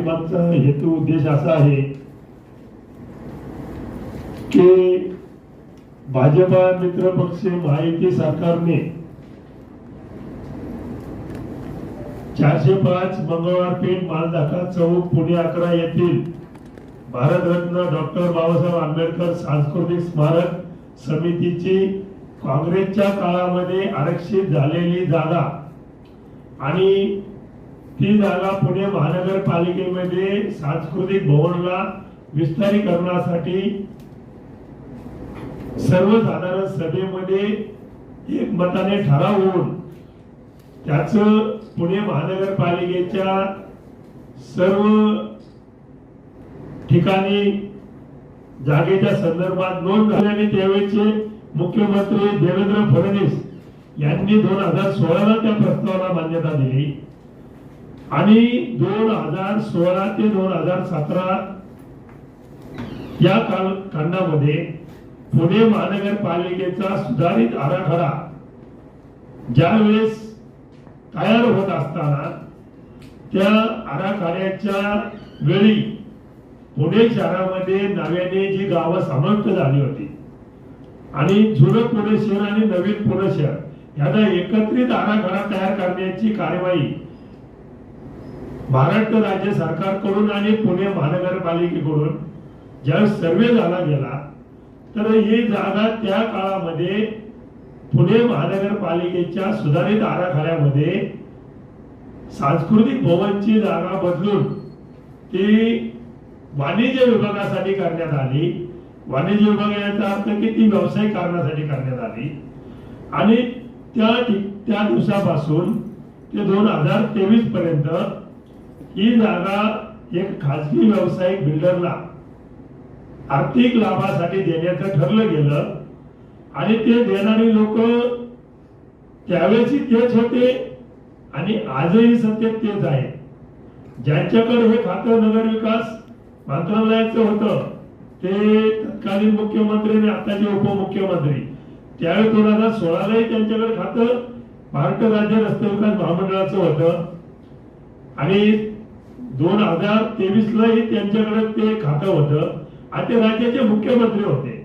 पाठीमागचा हेतू उद्देश असा आहे की भाजपा मित्र पक्ष महायुती सरकारने चारशे पाच मंगळवार पेठ मालधाका चौक पुणे अकरा येथील भारतरत्न डॉक्टर बाबासाहेब आंबेडकर सांस्कृतिक स्मारक समितीची काँग्रेसच्या काळामध्ये आरक्षित झालेली जागा आणि ती जागा पुणे महानगरपालिकेमध्ये सांस्कृतिक भवनला विस्तारीकरणासाठी सर्वसाधारण सभेमध्ये एक मताने ठराव होऊन त्याच पुणे महानगरपालिकेच्या सर्व ठिकाणी जागेच्या संदर्भात नोंद झाल्याने त्यावेळेचे मुख्यमंत्री देवेंद्र फडणवीस यांनी दोन हजार सोळाला त्या प्रस्तावाला मान्यता दिली. आणि दोन हजार सोळा ते दोन हजार सतरा या कालखंडामध्ये पुणे महानगरपालिकेचा सुधारित आराखडा ज्यावेळेस तयार होत असताना त्या आराखड्याच्या वेळी पुणे शहरामध्ये नव्याने जी गावं समाविष्ट झाली होती आणि जुनं पुणे शहर आणि नवीन पुणे शहर यांना एकत्रित आराखडा तयार करण्याची कार्यवाही महाराष्ट्र राज्य सरकारकडून आणि पुणे महानगरपालिकेकडून ज्यावेळेस सर्वे झाला गेला तर ही जागा त्या काळामध्ये पुणे महानगरपालिकेच्या सुधारित आराखड्यामध्ये सांस्कृतिक भवनची जागा बदलून ती वाणिज्य विभागासाठी करण्यात आली. वाणिज्य विभाग याचा अर्थ की ती व्यावसायिक कारणासाठी करण्यात आली. आणि त्या त्या दिवसापासून ते दोन हजार तेवीस पर्यंत ही जागा एक खाजगी व्यावसायिक बिल्डरला आर्थिक लाभासाठी देण्याचं ठरलं गेलं. आणि ते देणारी लोक त्यावेळेसही तेच होते आणि आजही सत्य तेच आहे ज्यांच्याकडे हे खातं नगर विकास मंत्रालयाचं होतं ते तत्कालीन मुख्यमंत्री आणि आताचे उपमुख्यमंत्री त्यावेळी दोन हजार सोळालाही त्यांच्याकडे खातं महाराष्ट्र राज्य रस्ते विकास महामंडळाचं होतं. आणि दोन हजार तेवीस लाही त्यांच्याकडे ते खातं होतं. आणि ते राज्याचे मुख्यमंत्री होते.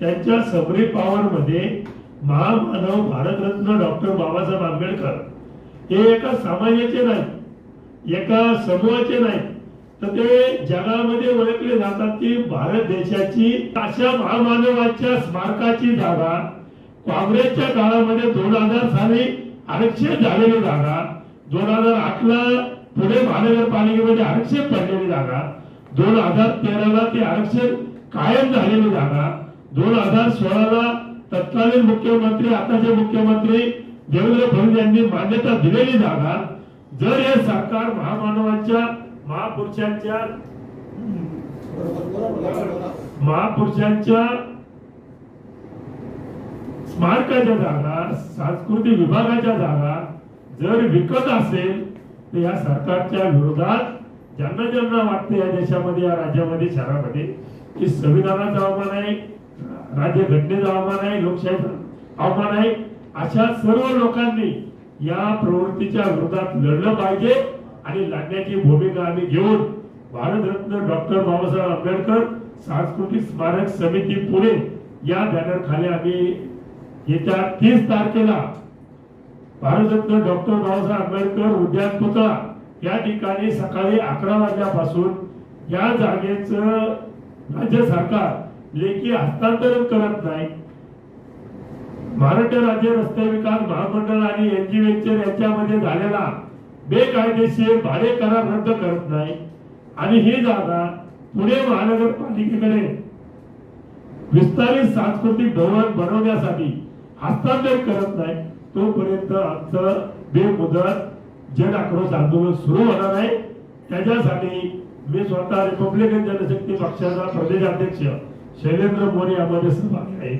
त्यांच्या सबरी पॉवर मध्ये महामानव भारतरत्न डॉक्टर बाबासाहेब आंबेडकर हे एका समाजाचे नाही एका समूहाचे नाही तर ते जगामध्ये ओळखले जातात की भारत देशाची अशा महामानवाच्या स्मारकाची जागा काँग्रेसच्या काळामध्ये दोन हजार साली आरक्षित झालेली जागा दोन हजार आठला पुणे महानगरपालिकेमध्ये आरक्षण पडलेली जागा दोन हजार तेराला ते आरक्षण कायम झालेली जागा दोन हजार सोळाला तत्कालीन मुख्यमंत्री आताचे मुख्यमंत्री देवेंद्र फडणवीस यांनी मान्यता दिलेली जागा जर हे सरकार महामानवाच्या महापुरुषांच्या महापुरुषांच्या स्मारकाच्या जागा सांस्कृतिक विभागाच्या जागा जर विकत असेल तर या सरकारच्या विरोधात ज्यांना ज्यांना वाटतं या देशामध्ये या राज्यामध्ये शहरामध्ये की संविधानाचा अवमान आहे राज्य घटनेचा अवमान आहे लोकशाहीचा अवमान आहे अशा सर्व लोकांनी या प्रवृत्तीच्या विरोधात लढलं पाहिजे आणि लढण्याची भूमिका आम्ही घेऊन भारतरत्न डॉक्टर बाबासाहेब आंबेडकर सांस्कृतिक स्मारक समिती पुणे या बॅनर खाली आम्ही येत्या तीस तारखेला भारतरत्न डॉक्टर बाबासाहेब आंबेडकर उद्यान पुतळा या ठिकाणी सकाळी अकरा वाजल्यापासून या जागेचं राज्य सरकार लेखी हस्तांतरण करत नाही. महाराष्ट्र राज्य रस्ते विकास महामंडळ आणि एनजी व्हेंचर यांच्यामध्ये झालेला बेकायदेशीर भाडे करार रद्द करत नाही. आणि ही जागा पुणे महानगरपालिकेकडे विस्तारित सांस्कृतिक भवन बनवण्यासाठी हस्तांतर करत नाही. तोपर्यंत आमचं बेमुदत जन आक्रोश आंदोलन सुरू होणार आहे. त्याच्यासाठी मी स्वतः रिपब्लिकन जनशक्ती पक्षाचा प्रदेश अध्यक्ष शैलेंद्र मोरे यामध्ये सहभागी आहे.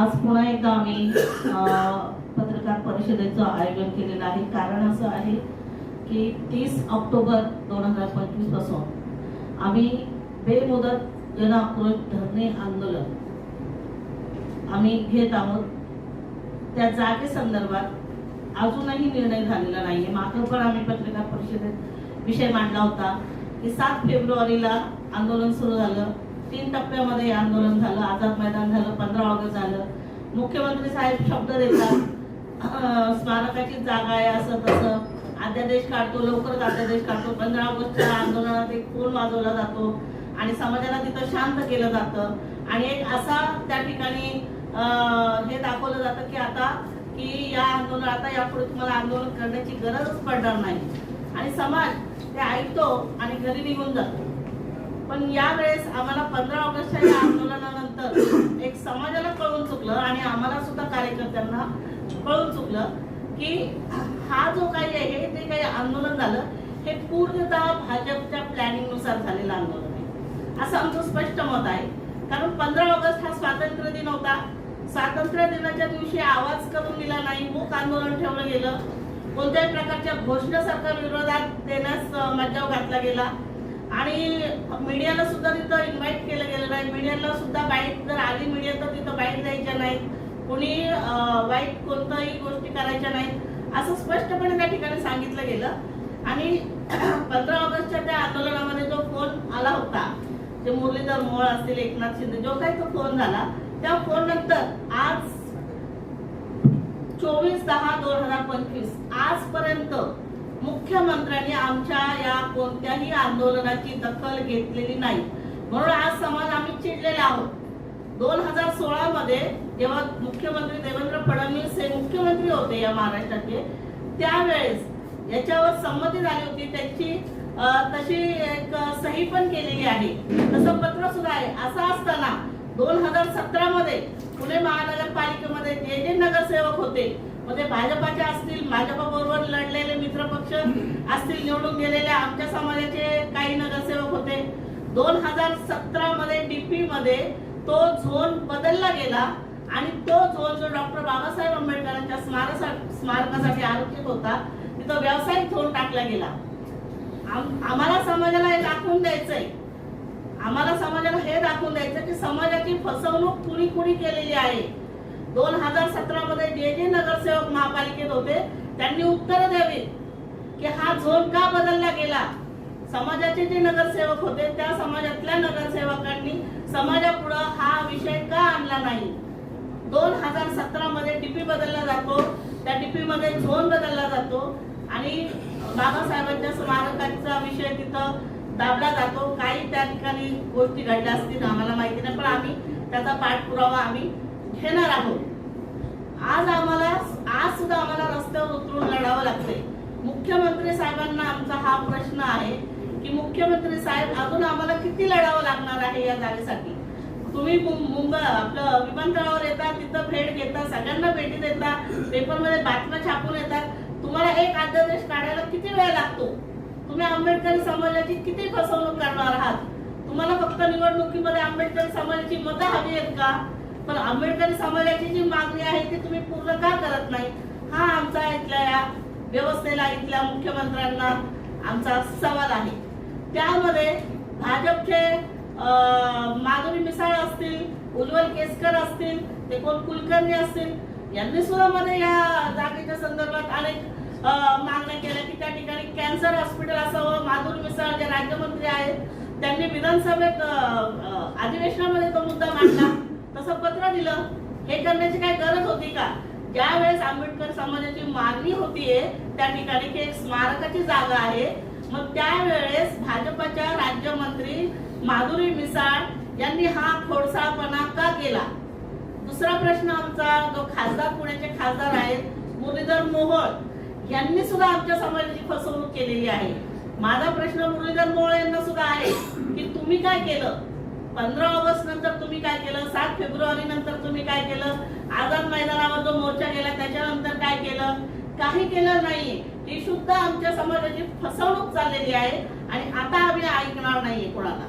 आज पुन्हा एकदा आम्ही पत्रकार परिषदेचं आयोजन केलेलं आहे. कारण असं आहे की तीस ऑक्टोबर दोन हजार पंचवीसपासून आम्ही बेमुदत जन आक्रोश धरणे आंदोलन आम्ही घेत आहोत. त्या जागे संदर्भात अजूनही निर्णय झालेला नाहीये. मागं पण आम्ही पत्रकार परिषदेत विषय मांडला होता की सात फेब्रुवारीला आंदोलन सुरू झालं. तीन टप्प्यामध्ये आंदोलन झालं. आझाद मैदान झालं पंधरा ऑगस्ट झालं. मुख्यमंत्री साहेब शब्द देतात. स्मारकाची जागा आहे असं तसं. अध्यादेश काढतो लवकरच अध्यादेश काढतो. पंधरा ऑगस्टच्या आंदोलनात एक फोन वाजवला जातो? आणि समाजाला तिथं शांत केलं जातं. आणि एक असा त्या ठिकाणी हे दाखवलं जातं की आता की या आंदोलन आता यापुढे तुम्हाला आंदोलन करण्याची गरजच पडणार नाही. आणि समाज ते ऐकतो आणि घरी निघून जातो. पण यावेळेस आम्हाला पंधरा ऑगस्टच्या या आंदोलनानंतर एक समाजाला कळून चुकलं आणि आम्हाला सुद्धा कार्यकर्त्यांना कळून चुकलं की हा जो काही आहे ते काही आंदोलन झालं हे पूर्णतः भाजपच्या प्लॅनिंगनुसार झालेलं आंदोलन आहे. असं आमचं स्पष्ट मत आहे. कारण पंधरा ऑगस्ट हा स्वातंत्र्य दिन होता. स्वातंत्र्य दिनाच्या दिवशी आवाज करून दिला नाही मूक आंदोलन ठेवलं गेलं. कोणत्याही प्रकारच्या घोषणा सरकार विरोधात देण्यास मज्जाव घातला गेला. आणि मीडियाला सुद्धा तिथं इन्व्हाइट केलं गेलं नाही. मीडियाला सुद्धा बाईट जर आली मीडिया तर तिथं बाईट द्यायच्या नाहीत. कोणी वाईट कोणत्याही गोष्टी करायच्या नाहीत. असं स्पष्टपणे त्या ठिकाणी सांगितलं गेलं. आणि पंधरा ऑगस्टच्या त्या आंदोलनामध्ये जो फोन आला होता जे मुरलीधर मोळ असतील एकनाथ शिंदे जो काही तो फोन झाला त्या फोन नंतर आज चोवीस दहा दोन हजार पंचवीस आजपर्यंत मुख्यमंत्र्यांनी आमच्या या कोणत्याही आंदोलनाची दखल घेतलेली नाही. म्हणून आज समाज आम्ही चिडलेले आहोत. दोन हजार सोळा मध्ये जेव्हा मुख्यमंत्री देवेंद्र फडणवीस हे मुख्यमंत्री होते या महाराष्ट्राचे त्यावेळेस याच्यावर संमती झाली होती. त्याची तशी एक सही पण केलेली आहे. तसं पत्र सुद्धा आहे. असं असताना दोन हजार सतरा मध्ये पुणे महानगरपालिकेमध्ये जे जे नगरसेवक होते. मध्ये भाजपाचे असतील भाजपा बरोबर लढलेले मित्रपक्ष असतील निवडून गेलेले आमच्या समाजाचे काही नगरसेवक होते. दोन हजार सतरा मध्ये डीपी मध्ये तो झोन बदलला गेला आणि तो झोन जो डॉक्टर बाबासाहेब आंबेडकरांच्या स्मारक स्मारकासाठी आरक्षित होता तिथं व्यावसायिक झोन टाकला गेला. आम्हाला समाजाला हे दाखवून द्यायचंय. आम्हाला समाजाला हे दाखवून द्यायचं की समाजाची फसवणूक कुणी कुणी केलेली आहे. दोन हजार सतरा मध्ये जे जे नगरसेवक महापालिकेत होते त्यांनी उत्तर द्यावी की हा झोन का बदलला गेला? समाजाचे जे नगरसेवक होते त्या समाजातल्या नगरसेवकांनी समाजापुढं हा विषय का आणला नाही? दोन हजार सतरा मध्ये डीपी बदलला जातो त्या डीपी मध्ये झोन बदलला जातो आणि बाबासाहेबांच्या स्मारकाचा विषय तिथं दाबला जातो. काही त्या ठिकाणी गोष्टी घडल्या असतील आम्हाला माहिती नाही पण आम्ही त्याचा पाठपुरावा आम्ही घेणार आहोत. आज आम्हाला आज सुद्धा आम्हाला रस्त्यावर उतरून लढावं लागतंय. मुख्यमंत्री साहेबांना आमचा हा प्रश्न आहे की मुख्यमंत्री साहेब अजून आम्हाला किती लढावं लागणार आहे या जागेसाठी? तुम्ही मुंबई आपलं विमानतळावर येता तिथं भेट घेता सगळ्यांना भेटी देता पेपरमध्ये बातम्या छापून येतात. तुम्हाला एक अध्यादेश काढायला किती वेळ लागतो? तुम्ही आंबेडकरी समाजाची किती फसवणूक करणार आहात? तुम्हाला फक्त निवडणुकीमध्ये आंबेडकरी समाजाची मतं हवी आहेत का? पण आंबेडकरी समाजाची जी मागणी आहे ती तुम्ही पूर्ण का करत नाही? हा आमचा इथल्या या व्यवस्थेला इथल्या मुख्यमंत्र्यांना आमचा सवाल आहे. त्यामध्ये भाजपचे माधुरी मिसाळ असतील उज्ज्वल केसकर असतील ते कोण कुलकर्णी असतील यांनी सुद्धा मध्ये या जागेच्या संदर्भात अनेक मागण्या केल्या की त्या ठिकाणी कॅन्सर हॉस्पिटल असावं माधुरी मिसाळ जे राज्यमंत्री आहेत त्यांनी विधानसभेत अधिवेशनामध्ये तो मुद्दा मांडला. तसं पत्र दिलं. हे करण्याची काय गरज होती का? ज्या वेळेस आंबेडकर समाजाची मागणी होतीये त्या ठिकाणी की एक स्मारकाची जागा आहे. मग त्यावेळेस भाजपच्या राज्यमंत्री माधुरी मिसाळ यांनी हा खोडसाळपणा का केला? दुसरा प्रश्न आमचा जो खासदार पुण्याचे खासदार आहेत मुरलीधर मोहोळ. यांनी सुद्धा आमच्या समाजाची फसवणूक केलेली आहे. माझा प्रश्न मुरलीधर मोळ यांना सुद्धा आहे की तुम्ही काय केलं? पंधरा ऑगस्ट नंतर तुम्ही काय केलं? सात फेब्रुवारी नंतर तुम्ही काय केलं? आझाद मैदानावर जो मोर्चा गेला त्याच्यानंतर काय केलं? काही केलं नाहीये ही सुद्धा आमच्या समाजाची फसवणूक चाललेली आहे आणि आता आम्ही ऐकणार नाहीये कोणाला.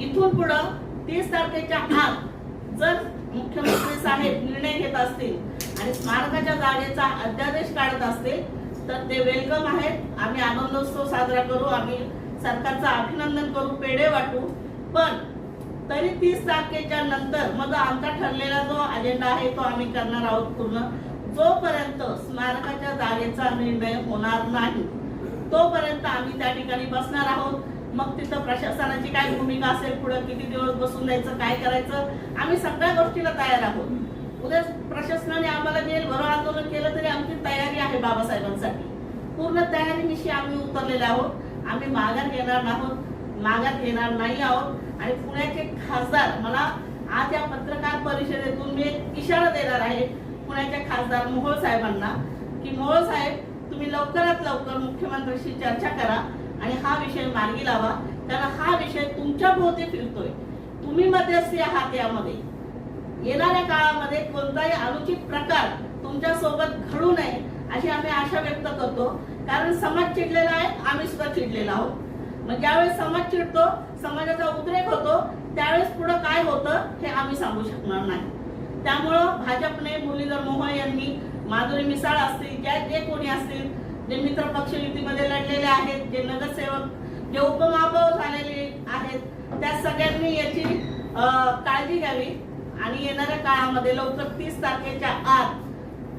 इथून पुढं तीस तारखेच्या आत जर मुख्यमंत्री साहेब निर्णय घेत असतील आणि स्मारकाच्या जागेचा अध्यादेश काढत असतील तर ते वेलकम आहेत. आम्ही आनंदोत्सव साजरा करू आम्ही सरकारचं अभिनंदन करू पेढे वाटू. पण तरी तीस तारखेच्या नंतर मग आमचा ठरलेला जो अजेंडा आहे तो आम्ही करणार आहोत पूर्ण. जोपर्यंत स्मारकाच्या जागेचा निर्णय होणार नाही तोपर्यंत आम्ही त्या ठिकाणी बसणार आहोत. मग तिथं प्रशासनाची काय भूमिका असेल पुढे किती दिवस बसून द्यायचं काय करायचं आम्ही सगळ्या गोष्टीला तयार आहोत. उद्या प्रशासनाने आम्हाला जेल भरो आंदोलन केलं तरी आमची तयारी आहे बाबासाहेबांसाठी. पूर्ण तयारीनिशी आम्ही उतरलेले आहोत. आम्ही माघार घेणार आहोत माघार घेणार नाही आहोत. आणि पुण्याचे खासदार मला आज या पत्रकार परिषदेतून मी एक इशारा देणार आहे पुण्याच्या खासदार मोहोळ साहेबांना की मोहोळ साहेब तुम्ही लवकरात लवकर मुख्यमंत्र्यांशी चर्चा करा आणि हा विषय मार्गी लावा. कारण हा विषय तुमच्या भोवती फिरतोय. तुम्ही मध्यस्थी आहात यामध्ये. येणाऱ्या काळामध्ये कोणताही अनुचित प्रकार तुमच्यासोबत घडू नये अशी आम्ही आशा व्यक्त करतो. कारण समाज चिडलेला आहे आम्ही सुद्धा चिडलेला आहोत. मग ज्यावेळेस समाज चिडतो समाजाचा उद्रेक होतो त्यावेळेस पुढे काय होतं हे आम्ही सांगू शकणार नाही. त्यामुळं भाजपने मुरलीधर मोहोळ यांनी माधुरी मिसाळ असतील ज्या जे कोणी असतील जे मित्र पक्ष युतीमध्ये लढलेले आहेत जे नगरसेवक जे उपमहापौर झालेले आहेत त्या सगळ्यांनी याची काळजी घ्यावी. आणि येणाऱ्या काळामध्ये लवकर तीस तारखेच्या आत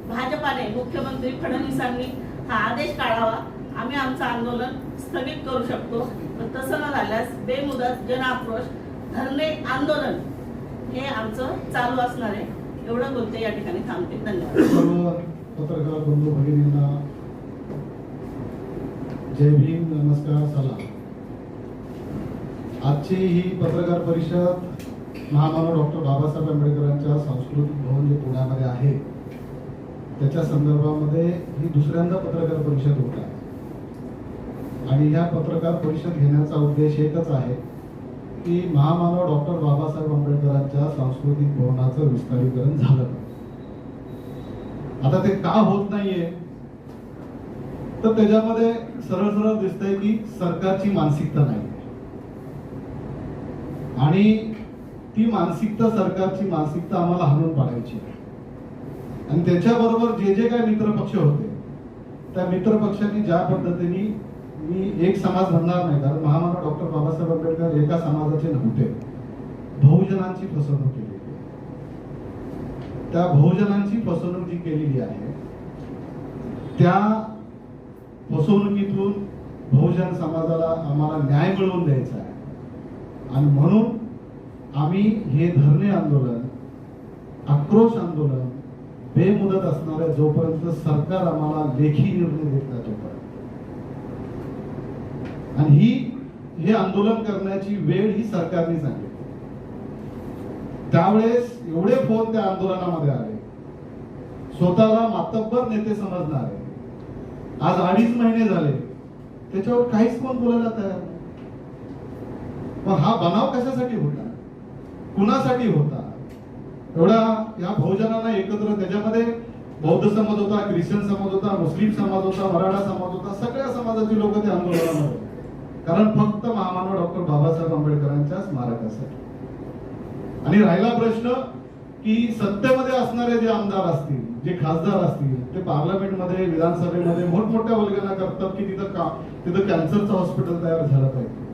भाजपाने मुख्यमंत्री फडणवीसांनी हा आदेश काढावा. आम्ही आमचं आंदोलन स्थगित करू शकतो. पण तसं न झाल्यास बेमुदत जन आक्रोश धरणे आंदोलन हे आमचं चालू असणार आहे. एवढं बोलते या ठिकाणी थांबते. धन्यवाद. पत्रकार बंधू भगिनींना जय भीम नमस्कार सलाम. आजची ही पत्रकार परिषद महामानव डॉक्टर बाबासाहेब आंबेडकरांच्या सांस्कृतिक भवन जे पुण्यामध्ये आहे त्याच्या संदर्भामध्ये ही दुसऱ्यांदा पत्रकार परिषद होत. आहे आणि ह्या पत्रकार परिषद घेण्याचा उद्देश एकच आहे की महामानव डॉक्टर बाबासाहेब आंबेडकरांच्या सांस्कृतिक भवनाचं विस्तारीकरण झालं. आता ते का होत नाहीये? तर त्याच्यामध्ये सरळ सरळ दिसतंय की सरकारची मानसिकता नाही. आणि ती मानसिकता सरकारची मानसिकता आम्हाला हाणून पाडायची आहे. आणि त्याच्याबरोबर जे जे काय मित्रपक्ष होते त्या मित्रपक्षांनी ज्या पद्धतीने मी एक समाज म्हणणार नाही कारण महामानव डॉक्टर बाबासाहेब आंबेडकर एका समाजाचे नव्हते. बहुजनांची फसवणूक केली त्या बहुजनांची फसवणूक जी केलेली आहे त्या फसवणुकीतून बहुजन समाजाला आम्हाला न्याय मिळवून द्यायचा आहे. आणि म्हणून आम्ही हे धरणे आंदोलन आक्रोश आंदोलन बेमुदत असणाऱ्या जोपर्यंत सरकार आम्हाला लेखी निर्णय देत नाही तोपर्यंत. आणि ही हे आंदोलन करण्याची वेळ ही सरकारने सांगितली. त्यावेळेस एवढे फोन त्या आंदोलनामध्ये आले. स्वतःला मातब्बर नेते समजणारे आज अडीच महिने झाले. त्याच्यावर काहीच कोण बोलायला तयार नाही. पण हा बनाव कशासाठी होता कुणासाठी होता? एवढा या बहुजनांना एकत्र त्याच्यामध्ये बौद्ध समाज होता ख्रिश्चन समाज होता मुस्लिम समाज होता मराठा समाज होता सगळ्या समाजाची लोक त्या आंदोलनामध्ये होते. कारण फक्त महामानव डॉक्टर बाबासाहेब आंबेडकरांच्या स्मारकासाठी. आणि राहिला प्रश्न की सत्तेमध्ये असणारे जे आमदार असतील जे खासदार असतील ते पार्लमेंटमध्ये विधानसभेमध्ये मोठमोठ्या वल्गना करतात की तिथं का तिथं कॅन्सरचं हॉस्पिटल तयार झालं पाहिजे.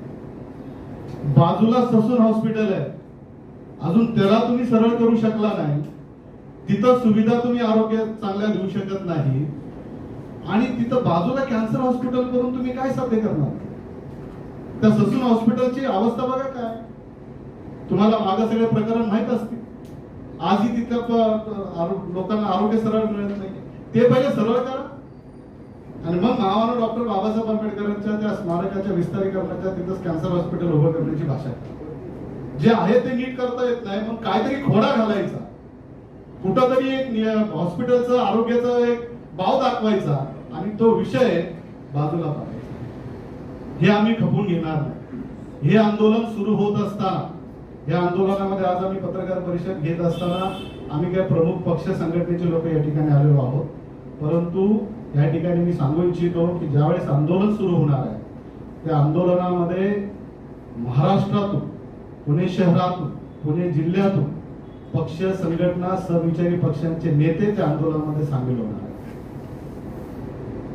बाजूला ससून हॉस्पिटल आहे. अजून त्याला तुम्ही सरळ करू शकला नाही. तिथं सुविधा तुम्ही आरोग्य चांगल्या देऊ शकत नाही. आणि तिथं बाजूला कॅन्सर हॉस्पिटल करून तुम्ही काय साध्य करणार? त्या ससून हॉस्पिटलची अवस्था बघा काय. तुम्हाला मागं सगळे प्रकरण माहीत असतील. आजही तिथं लोकांना आरोग्य सरळ मिळत नाही. ते पहिले सरळ करा. आणि मग महामानव डॉक्टर बाबासाहेब आंबेडकरांच्या त्या स्मारकाच्या विस्तारीकरणाच्या तिथंच कॅन्सर हॉस्पिटल उभं करण्याची भाषा आहे. जे आहे ते नीट करता येत नाही मग काहीतरी खोडा घालायचा. कुठंतरी एक हॉस्पिटलचं आरोग्याचा एक भाव दाखवायचा आणि तो विषय बाजूला पाडायचा. हे आम्ही खपून घेणार नाही. हे आंदोलन सुरू होत असताना या आंदोलनामध्ये आज आम्ही पत्रकार परिषद घेत असताना आम्ही काही प्रमुख पक्ष संघटनेचे लोक या ठिकाणी आलेलो आहोत. परंतु या ठिकाणी मी सांगू इच्छितो की ज्यावेळेस आंदोलन सुरू होणार आहे त्या आंदोलनामध्ये महाराष्ट्रातून पुणे शहरातून पुणे जिल्ह्यातून पक्ष संघटना सविचारी पक्षांचे नेते त्या आंदोलनामध्ये सामील होणार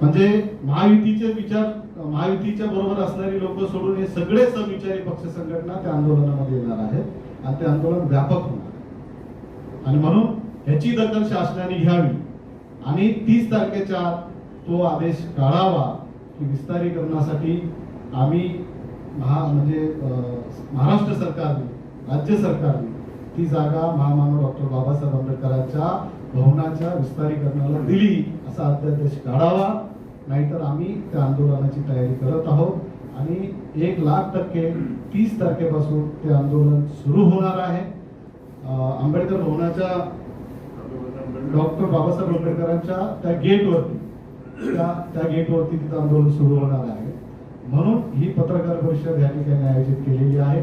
म्हणजे महायुतीचे विचार महायुतीच्या बरोबर असणारी लोक सोडून हे सगळे सविचारी पक्ष संघटना त्या आंदोलनामध्ये येणार आहेत आणि ते आंदोलन व्यापक होणार आणि म्हणून ह्याची दखल शासनाने घ्यावी आणि तीस तारखेच्या तो आदेश काढावा की विस्तारीकरणासाठी आम्ही महा म्हणजे महाराष्ट्र सरकारने राज्य सरकारने ती जागा महामानव डॉक्टर बाबासाहेब आंबेडकरांच्या भवनाच्या विस्तारीकरणाला दिली असा अध्यादेश काढावा नाहीतर आम्ही त्या आंदोलनाची तयारी करत आहोत. आणि एक लाख टक्के तीस तारखेपासून ते आंदोलन सुरू होणार आहे. आंबेडकर भवनाच्या डॉक्टर बाबासाहेब आंबेडकरांच्या त्या गेटवरती त्या त्या गेटवरती तिथं आंदोलन सुरू होणार आहे. म्हणून ही पत्रकार परिषद या ठिकाणी आयोजित केलेली आहे.